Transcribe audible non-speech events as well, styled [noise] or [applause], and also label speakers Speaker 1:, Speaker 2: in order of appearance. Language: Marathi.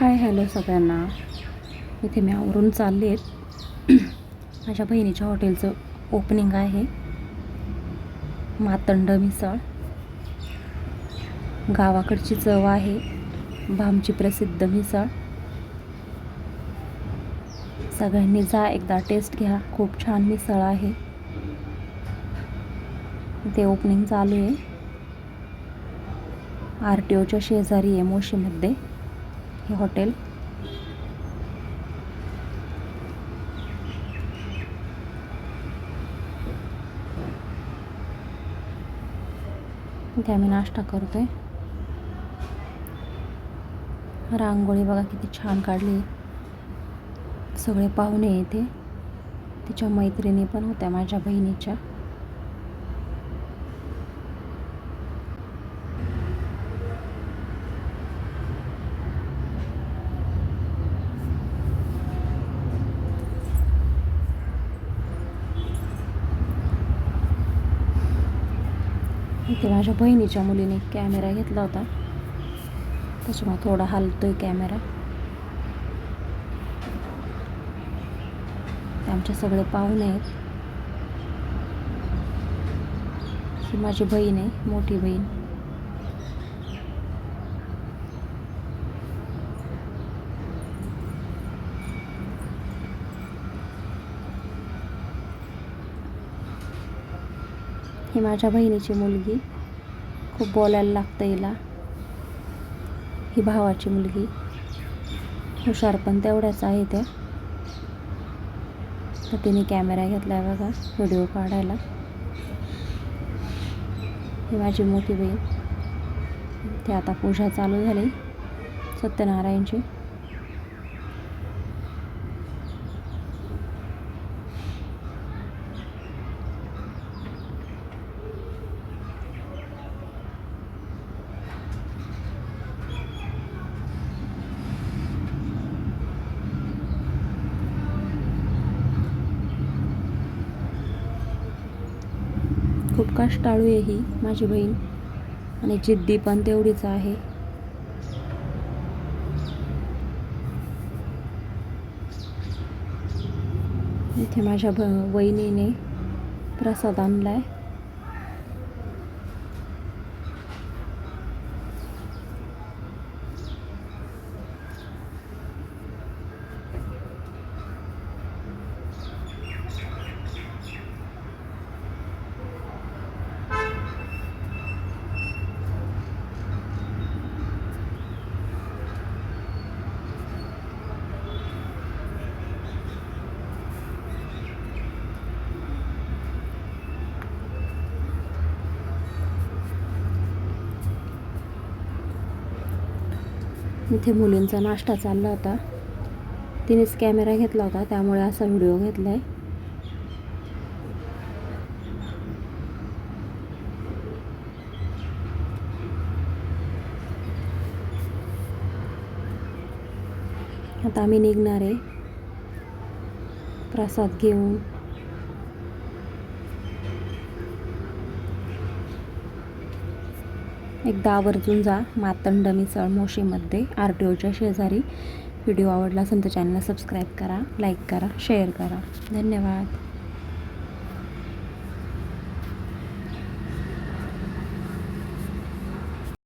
Speaker 1: हाय हॅलो सगळ्यांना. इथे मी आवरून चालले आहेत [clears throat] माझ्या बहिणीच्या हॉटेलचं ओपनिंग आहे. मातंड मिसळ. गावाकडची चव आहे. भामची प्रसिद्ध मिसळ. सगळ्यांनी जा एकदा टेस्ट घ्या. खूप छान मिसळ आहे. इथे ओपनिंग चालू आहे. आर टी ओच्या शेजारी आहे मोशीमध्ये. हे हॉटेल. इथे आम्ही नाश्ता करतोय. रांगोळी बघा किती छान काढली. सगळे पाहुणे येते तिच्या मैत्रिणी पण होत्या माझ्या बहिणीच्या. इथे माझ्या बहिणीच्या मुलीने कॅमेरा घेतला होता. त्याच्यामुळे थोडा हलतोय कॅमेरा. ते आमचे सगळे पाहुणे आहेत. ही माझी बहीण आहे मोठी बहीण. ही माझ्या बहिणीची मुलगी. खूप बोलायला लागतं हिला. ही भावाची मुलगी. हुशार पण तेवढ्याच आहे त्या तर तिने कॅमेरा घेतला आहे बघा व्हिडिओ काढायला. ही माझी मोठी बहीण. ते आता पूजा चालू झाली सत्यनारायणची. खूप कष्टाळू आहे ही माझी बहीण. आणि जिद्दी पण तेवढीच आहे. इथे माझ्या भ वहिनीने प्रसाद आणलाय. इथे मुलींचा नाश्ता चालला होता. तिनेच कॅमेरा घेतला होता त्यामुळे असा व्हिडिओ घेतला आहे आता आम्ही निघणार आहे. प्रसाद घेऊन. एकदा आवर्जून जा मातंड मिसळ मोशीमध्ये आर टी ओच्या शेजारी. व्हिडिओ आवडला असेल तर चॅनलला सबस्क्राईब करा लाईक करा शेअर करा. धन्यवाद.